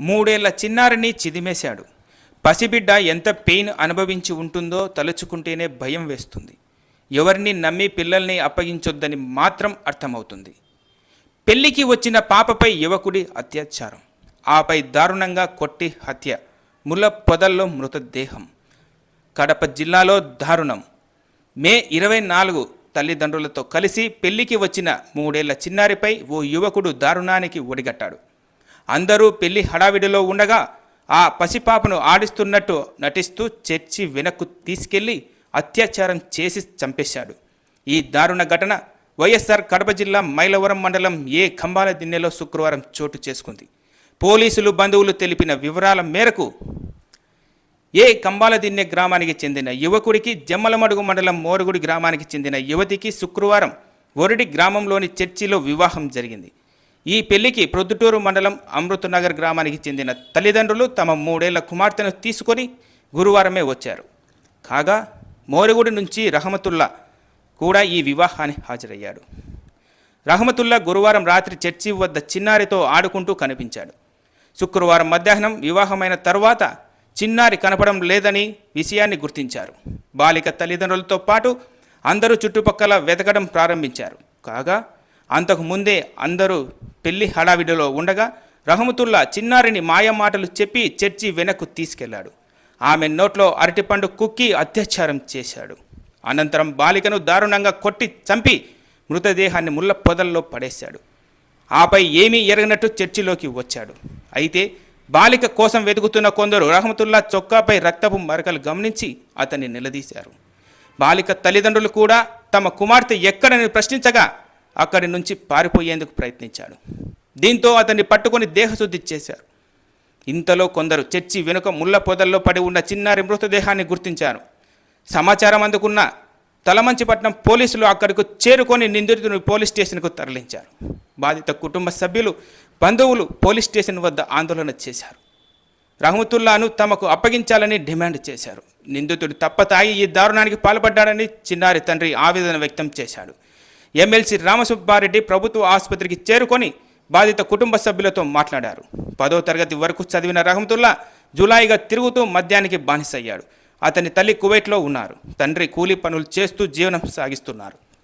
మూడేళ్ళ చిన్నారిని చిదిమేశాడు. పసిబిడ్డ ఎంత పెయిన్ అనుభవించి ఉంటుందో తలుచుకుంటేనే భయం వేస్తుంది. ఎవరిని నమ్మి పిల్లల్ని అప్పగించొద్దని మాత్రం అర్థమవుతుంది. పెళ్ళికి వచ్చిన పాపపై యువకుడి అత్యాచారం. ఆపై దారుణంగా కొట్టి హత్య. ముల పొదల్లో మృతదేహం. కడప జిల్లాలో దారుణం. మే ఇరవై నాలుగు తల్లిదండ్రులతో కలిసి పెళ్ళికి వచ్చిన మూడేళ్ళ చిన్నారిపై ఓ యువకుడు దారుణానికి ఒడిగట్టాడు. అందరూ పెళ్ళి హడావిడిలో ఉండగా ఆ పసిపాపను ఆడిస్తున్నట్టు నటిస్తూ చర్చి వెనక్కు తీసుకెళ్ళి అత్యాచారం చేసి చంపేశాడు. ఈ దారుణ ఘటన వైఎస్ఆర్ కడప జిల్లా మైలవరం మండలం ఏ కంబాల దిన్నెలో శుక్రవారం చోటు చేసుకుంది. పోలీసులు బంధువులు తెలిపిన వివరాల మేరకు ఏ కంబాలదిన్నె గ్రామానికి చెందిన యువకుడికి జమ్మలమడుగు మండలం మోరుగుడి గ్రామానికి చెందిన యువతికి శుక్రవారం ఒరడి గ్రామంలోని చర్చిలో వివాహం జరిగింది. ఈ పెళ్ళికి ప్రొద్దుటూరు మండలం అమృతనగర్ గ్రామానికి చెందిన తల్లిదండ్రులు తమ మూడేళ్ళ కుమార్తెను తీసుకొని గురువారమే వచ్చారు. కాగా మోరగుడి నుంచి రహమతుల్లా కూడా ఈ వివాహానికి హాజరయ్యాడు. రహమతుల్లా గురువారం రాత్రి చర్చి వద్ద చిన్నారితో ఆడుకుంటూ కనిపించాడు. శుక్రవారం మధ్యాహ్నం వివాహమైన తర్వాత చిన్నారి కనపడం లేదని విషయాన్ని గుర్తించారు. బాలిక తల్లిదండ్రులతో పాటు అందరూ చుట్టుపక్కల వెతకడం ప్రారంభించారు. కాగా అంతకు ముందే అందరూ పెళ్ళి హడావిడిలో ఉండగా రహమతుల్లా చిన్నారిని మాయమాటలు చెప్పి చర్చి వెనక్కు తీసుకెళ్ళాడు. ఆమె నోట్లో అరటిపండు కుక్కి అత్యాచారం చేశాడు. అనంతరం బాలికను దారుణంగా కొట్టి చంపి మృతదేహాన్ని ముళ్ళ పొదల్లో పడేశాడు. ఆపై ఏమీ ఎరగనట్టు చర్చిలోకి వచ్చాడు. అయితే బాలిక కోసం వెతుకుతున్న కొందరు రహమతుల్లా చొక్కాపై రక్తపు మరకలు గమనించి అతన్ని నిలదీశారు. బాలిక తల్లిదండ్రులు కూడా తమ కుమార్తె ఎక్కడని ప్రశ్నించగా అక్కడి నుంచి పారిపోయేందుకు ప్రయత్నించాడు. దీంతో అతన్ని పట్టుకొని దేహశుద్ధి చేశారు. ఇంతలో కొందరు చర్చి వెనుక ముళ్ళ పొదల్లో పడి ఉన్న చిన్నారి మృతదేహాన్ని గుర్తించారు. సమాచారం అందుకున్న తలమంచిపట్నం పోలీసులు అక్కడికి చేరుకొని నిందితుని పోలీస్ స్టేషన్కు తరలించారు. బాధిత కుటుంబ సభ్యులు బంధువులు పోలీస్ స్టేషన్ వద్ద ఆందోళన చేశారు. రహమతుల్లాను తమకు అప్పగించాలని డిమాండ్ చేశారు. నిందితుడు తప్ప తాగి ఈ దారుణానికి పాల్పడ్డాడని చిన్నారి తండ్రి ఆవేదన వ్యక్తం చేశాడు. ఎమ్మెల్సీ రామసుబ్బారెడ్డి ప్రభుత్వ ఆసుపత్రికి చేరుకొని బాధిత కుటుంబ సభ్యులతో మాట్లాడారు. పదో తరగతి వరకు చదివిన రహమతుల్లా జులాయిగా తిరుగుతూ మద్యానికి బానిసయ్యాడు. అతని తల్లి కువైట్లో ఉన్నారు. తండ్రి కూలీ పనులు చేస్తూ జీవనం సాగిస్తున్నారు.